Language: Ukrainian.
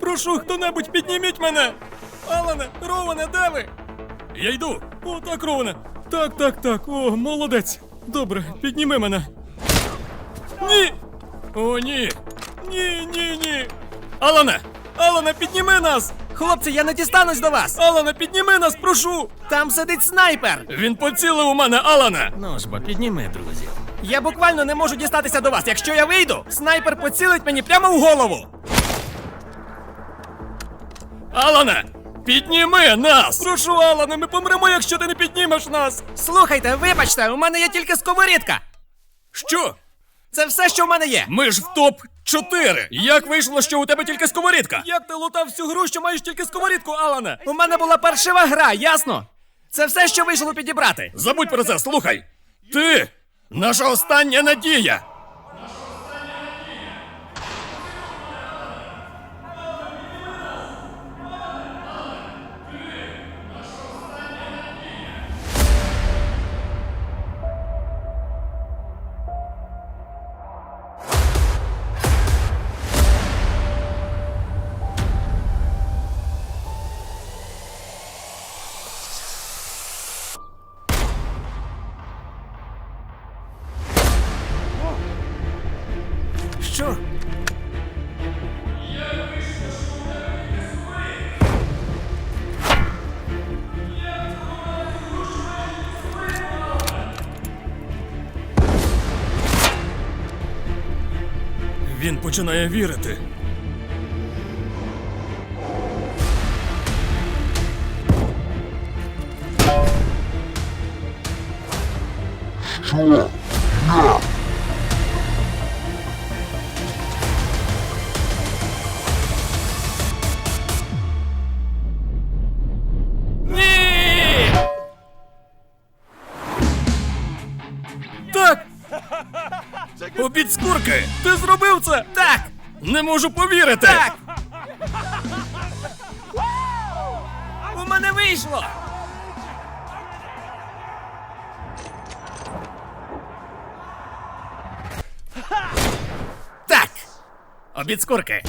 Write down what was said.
Прошу, хто-небудь, підніміть мене! Алане, Роване, де ви? Я йду. О, так, Роване. Так, так, так. О, молодець. Добре, підніми мене. Ні! О, ні! Ні, ні, ні! Алане! Алане, підніми нас! Хлопці, я не дістанусь до вас! Алане, підніми нас, прошу! Там сидить снайпер! Він поцілив у мене, Алане! Ну ж бо, підніми, друзі. Я буквально не можу дістатися до вас. Якщо я вийду, снайпер поцілить мені прямо в голову. Алане! Підніми нас! Прошу, Алане, ми помремо, якщо ти не піднімеш нас! Слухайте, вибачте, у мене є тільки сковорідка. Що? Це все, що в мене є. Ми ж в топ 4 Як вийшло, що у тебе тільки сковорідка? Як ти лутав всю гру, що маєш тільки сковорідку, Алане? У мене була паршива гра, ясно? Це все, що вийшло підібрати. Забудь про це, слухай! Ти наша остання надія! Що? Він починає вірити. Ні! Так! Обід скурки! Ти зробив це! Так! Не можу повірити! Так! У мене вийшло! Так! Обід скурки!